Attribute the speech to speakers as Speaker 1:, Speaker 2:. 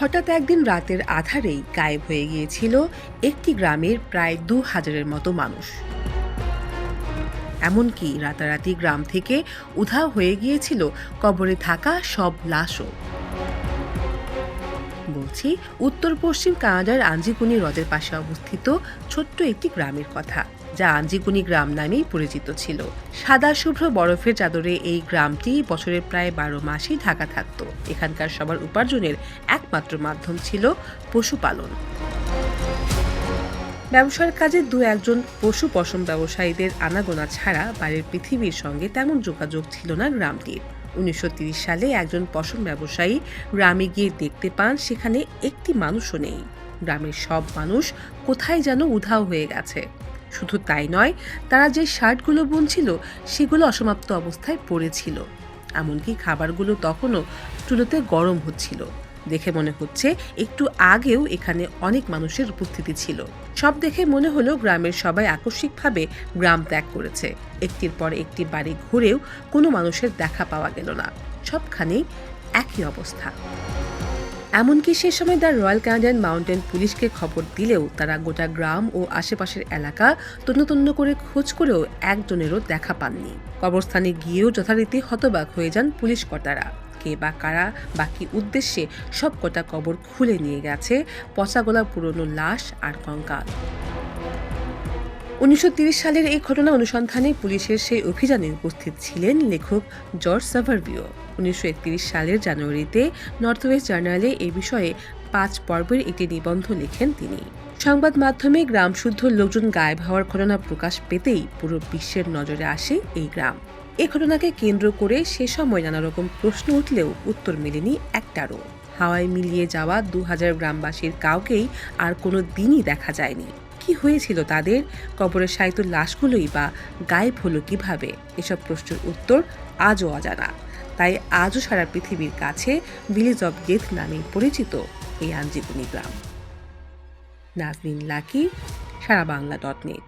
Speaker 1: হঠাৎ একদিন রাতের আধারেই গায়েব হয়ে গিয়েছিল একটি গ্রামের প্রায় দু হাজারের মতো মানুষ। এমনকি রাতারাতি গ্রাম থেকে উধাও হয়ে গিয়েছিল কবরে থাকা সব লাশও। বলছি উত্তর পশ্চিম কানাডার আঞ্জিকুনি হ্রদের পাশে অবস্থিত ছোট্ট একটি গ্রামের কথা, যা আঞ্জিকুনি গ্রাম নামেই পরিচিত ছিল। সাদা শুভ্র বরফের চাদরে এই গ্রামটি বছরের প্রায় বারো মাসই ঢাকা থাকত। এখানকার সবার উপার্জনের একমাত্র মাধ্যম ছিল পশুপালন। ব্যবসার কাজে দু একজন পশু পশম ব্যবসায়ীদের আনাগোনা ছাড়া বাইরের পৃথিবীর সঙ্গে তেমন যোগাযোগ ছিল না গ্রামটির। উনিশশো সালে একজন পশম ব্যবসায়ী গ্রামে গিয়ে দেখতে পান সেখানে একটি মানুষও নেই। গ্রামের সব মানুষ কোথায় যেন উধাও হয়ে গেছে। শুধু তাই নয়, তারা যে শার্টগুলো বুনছিল সেগুলো অসমাপ্ত অবস্থায় পড়েছিল। এমনকি খাবারগুলো তখনও চুলোতে গরম হচ্ছিল। দেখে মনে হচ্ছে একটু আগেও এখানে অনেক মানুষের উপস্থিতি ছিল। সব দেখে মনে হলো গ্রামের সবাই আকস্মিকভাবে গ্রাম ত্যাগ করেছে। একটির পর একটি বাড়ি ঘুরেও কোনো মানুষের দেখা পাওয়া গেল না। সবখানেই একই অবস্থা। এমনকি সে সময় দ্য রয়্যাল কানাডিয়ান মাউন্টেন পুলিশকে খবর দিলেও তারা গোটা গ্রাম ও আশেপাশের এলাকা তন্ন তন্ন করে খোঁজ করেও একজনেরও দেখা পাননি। কবরস্থানে গিয়েও যথারীতি হতবাক হয়ে যান পুলিশ কর্তারা। কে বা কারা বা কি উদ্দেশ্যে সব কটা কবর খুলে নিয়ে গেছে পচাগোলা পুরনো লাশ আর কঙ্কাল। উনিশশো সালের এই ঘটনা অনুসন্ধানে পুলিশের সেই অভিযানে উপস্থিত ছিলেন লেখক জর্জ সাভারভিও। উনিশশো সালের জানুয়ারিতে নর্থ ওয়েস্ট জার্নালে এ বিষয়ে পাঁচ পর্বের একটি নিবন্ধ লেখেন তিনি। সংবাদ মাধ্যমে গ্রাম শুদ্ধ লোকজন গায়েব হওয়ার ঘটনা প্রকাশ পেতেই পুরো বিশ্বের নজরে আসে এই গ্রাম। এই ঘটনাকে কেন্দ্র করে সে সময় নানা রকম প্রশ্ন উঠলেও উত্তর মেলেনি একটারও। হাওয়ায় মিলিয়ে যাওয়া দু হাজার গ্রামবাসীর কাউকেই আর কোনো দিনই দেখা যায়নি। কি হয়েছিল তাদের? কবরের সাহিত্য লাশগুলোই বা গায়েব হলো কীভাবে? এসব প্রশ্নের উত্তর আজও অজানা। তাই আজও সারা পৃথিবীর কাছে ভিলেজ অব ডেথ নামে পরিচিত এই আঞ্জিকুনি গ্রাম নাজনীন লাকি, সারা বাংলা ডট নেট।